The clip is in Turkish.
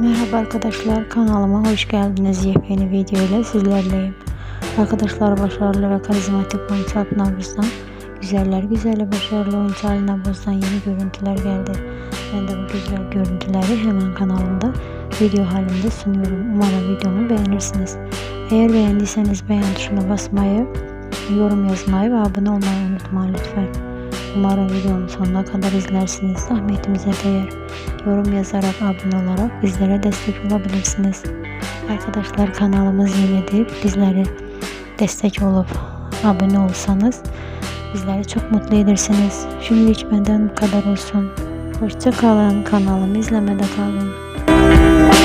Merhaba arkadaşlar kanalıma hoş geldiniz. Yepyeni video ile sizlerleyim. Arkadaşlar başarılı ve karizmatik oyuncu Alp Navruz'dan güzeller güzeli başarılı oyuncu Ali Navruz'dan yeni görüntüler geldi. Ben de bu güzel görüntüleri hemen kanalımda video halinde sunuyorum. Umarım videomu beğenirsiniz. Eğer beğendiyseniz beğen tuşuna basmayı, yorum yazmayı ve abone olmayı unutmayın lütfen. Umarım videomun sonuna kadar izlersiniz. Zahmetimize değer. Yorum yazarak, abone olarak bizlere destek olabilirsiniz. Arkadaşlar kanalımız yenidir. Bizlere destek olup abone olsanız bizleri çok mutlu edersiniz. Şimdilik benden bu kadar olsun. Hoşça kalın. Kanalımı izlemede kalın.